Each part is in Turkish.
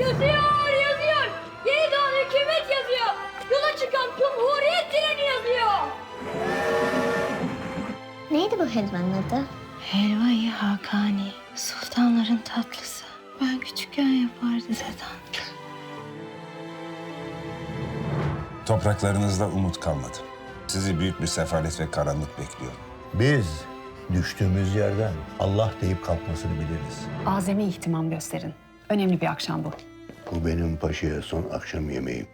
Yazıyor, yazıyor. Yeni doğan hükümet yazıyor. Yola çıkan Cumhuriyet direni yazıyor. Neydi bu helvanın adı? Helvayı Hakani, sultanların tatlısı. Ben küçükken yapardı dedem. Topraklarınızda umut kalmadı. Sizi büyük bir sefalet ve karanlık bekliyor. Biz düştüğümüz yerden Allah deyip kalkmasını biliriz. Azami ihtimam gösterin. Önemli bir akşam bu. Bu benim paşaya son akşam yemeğim.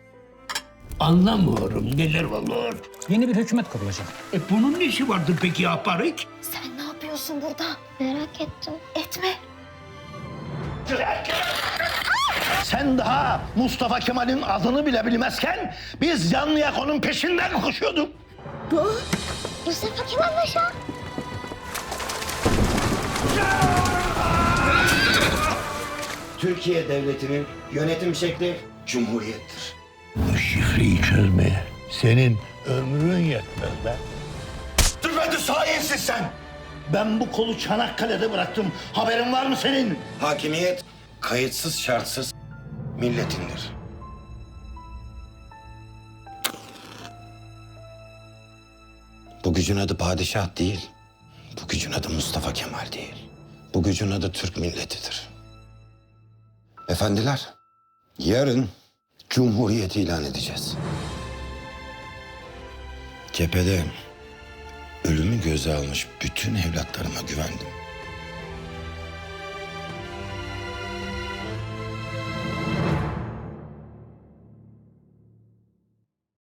Anlamıyorum neler olur. Yeni bir hükümet kurulacak. E bunun ne işi vardır peki Aparik? Sen ne yapıyorsun burada? Merak ettim. Etme. Sen daha Mustafa Kemal'in adını bile bilmezken biz yanlı yakonun peşinden koşuyorduk. Mustafa Kemal Paşa. Türkiye Devleti'nin yönetim şekli cumhuriyettir. Bu şifreyi çözmeye senin ömrün yetmez be. Düpedüz hainsin sen. Ben bu kolu Çanakkale'de bıraktım. Haberin var mı senin? Hakimiyet kayıtsız şartsız milletindir. Bu gücün adı padişah değil. Bu gücün adı Mustafa Kemal değil. Bu gücün adı Türk milletidir. Efendiler, yarın Cumhuriyet ilan edeceğiz. Cephede ölümü göze almış bütün evlatlarıma güvendim.